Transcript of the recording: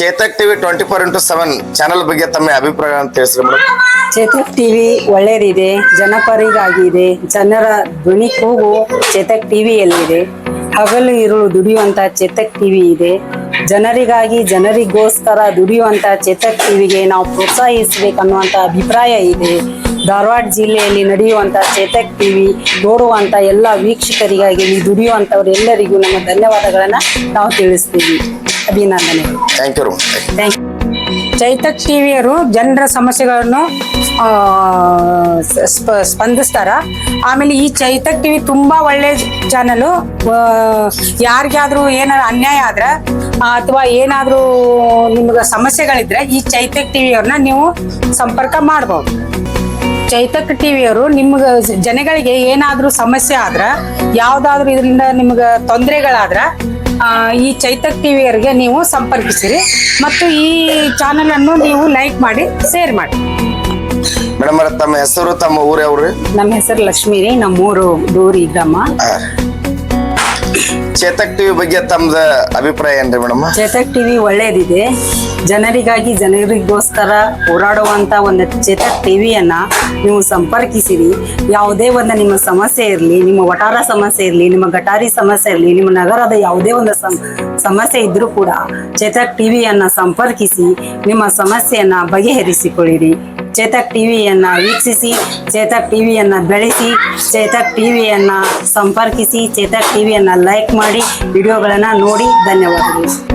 Chetak TV twenty four into seven channel ಬಗ್ಗೆ ತಮ್ಮ ಅಭಿಪ್ರಾಯ ತಿಳಿಸ್ರಿ ಮೇಡಮ್. ಚೇತಕ್ ಟಿವಿ ಒಳ್ಳೇದಿದೆ, ಜನಪರಿಗಾಗಿ ಇದೆ, ಜನರ ಧ್ವನಿ ಕೂಗು ಚೇತಕ್ ಟಿವಿಯಲ್ಲಿದೆ. ಹಗಲು ಇರುಳು ದುಡಿಯುವಂತ ಚೇತಕ್ ಟಿವಿ ಇದೆ. ಜನರಿಗಾಗಿ, ಜನರಿಗೋಸ್ಕರ ದುಡಿಯುವಂತ ಚೇತಕ್ ಟಿವಿಗೆ ನಾವು ಪ್ರೋತ್ಸಾಹಿಸಬೇಕನ್ನುವಂತ ಅಭಿಪ್ರಾಯ ಇದೆ. ಧಾರವಾಡ ಜಿಲ್ಲೆಯಲ್ಲಿ ನಡೆಯುವಂತ ಚೇತಕ್ ಟಿವಿ ನೋಡುವಂತ ಎಲ್ಲ ವೀಕ್ಷಕರಿಗಾಗಿ ದುಡಿಯುವಂತವರೆಲ್ಲರಿಗೂ ನಮ್ಮ ಧನ್ಯವಾದಗಳನ್ನ ನಾವು ತಿಳಿಸ್ತೀವಿ. ಅಭಿನಂದನೆಗಳು ಥ್ಯಾಂಕ್ ಯು ಥ್ಯಾಂಕ್ ಚೈತಕ್ ಟಿವಿಯವರು ಜನರ ಸಮಸ್ಯೆಗಳನ್ನು ಆ, ಸ್ಪ- ಸ್ಪಂದಿಸ್ತಾರ. ಆಮೇಲೆ ಈ ಚೈತಕ್ ಟಿವಿ ತುಂಬಾ ಒಳ್ಳೆ ಚಾನಲು. ಯಾರಿಗಾದ್ರೂ ಏನಾದ್ರು ಅನ್ಯಾಯ ಆದ್ರೆ ಅಥವಾ ಏನಾದ್ರೂ ನಿಮ್ಗೆ ಸಮಸ್ಯೆಗಳಿದ್ರೆ ಈ ಚೈತಕ್ ಟಿವಿಯವ್ರನ್ನ ನೀವು ಸಂಪರ್ಕ ಮಾಡಬಹುದು ಚೈತಕ್ ಟಿವಿಯವರು ನಿಮ್ಗೆ ಜನಗಳಿಗೆ ಏನಾದ್ರೂ ಸಮಸ್ಯೆ ಆದ್ರ ಯಾವ್ದಾದ್ರು ಇದರಿಂದ ನಿಮ್ಗೆ ತೊಂದರೆಗಳಾದ್ರ ಈ ಚೈತಕ್ ಟಿವಿಯರಿಗೆ ನೀವು ಸಂಪರ್ಕಿಸಿರಿ ಮತ್ತು ಈ ಚಾನೆಲ್ ಅನ್ನು ನೀವು ಲೈಕ್ ಮಾಡಿ ಶೇರ್ ಮಾಡಿ. ಮೇಡಮ್ ಅವ್ರೆ ತಮ್ಮ ಹೆಸರು ತಮ್ಮ ಊರು ಯಾವ್ರಿ ನಮ್ಮ ಹೆಸರು ಲಕ್ಷ್ಮೀ ರೀ ನಮ್ಮೂರು ಡೂರಿ ಗ್ರಾಮ. ಚೇತಕ್ ಟಿವಿ ಬಗ್ಗೆ ತಮ್ದ ಅಭಿಪ್ರಾಯ ಏನ್ರಿ ಮೇಡಮ್? ಚೇತಕ್ ಟಿವಿ ಒಳ್ಳೇದಿದೆ. ಜನರಿಗಾಗಿ ಜನರಿಗೋಸ್ಕರ ಹೋರಾಡುವಂಥ ಒಂದು ಚೇತಕ್ ಟಿವಿಯನ್ನು ನೀವು ಸಂಪರ್ಕಿಸಿರಿ. ಯಾವುದೇ ಒಂದು ನಿಮ್ಮ ಸಮಸ್ಯೆ ಇರಲಿ, ನಿಮ್ಮ ವಟಾರ ಸಮಸ್ಯೆ ಇರಲಿ, ನಿಮ್ಮ ಗಟಾರಿ ಸಮಸ್ಯೆ ಇರಲಿ, ನಿಮ್ಮ ನಗರದ ಯಾವುದೇ ಒಂದು ಸಮ್- ಸಮಸ್ಯೆ ಇದ್ದರೂ ಕೂಡ ಚೇತಕ್ ಟಿವಿಯನ್ನು ಸಂಪರ್ಕಿಸಿ ನಿಮ್ಮ ಸಮಸ್ಯೆಯನ್ನು ಬಗೆಹರಿಸಿಕೊಳ್ಳಿರಿ. ಚೇತಕ್ ಟಿವಿಯನ್ನು ವೀಕ್ಷಿಸಿ, ಚೇತಕ್ ಟಿವಿಯನ್ನು ಬೆಳೆಸಿ, ಚೇತಕ್ ಟಿವಿಯನ್ನು ಸಂಪರ್ಕಿಸಿ, ಚೇತಕ್ ಟಿವಿಯನ್ನು ಲೈಕ್ ಮಾಡಿ, ವಿಡಿಯೋಗಳನ್ನು ನೋಡಿ, ಧನ್ಯವಾದಗಳು.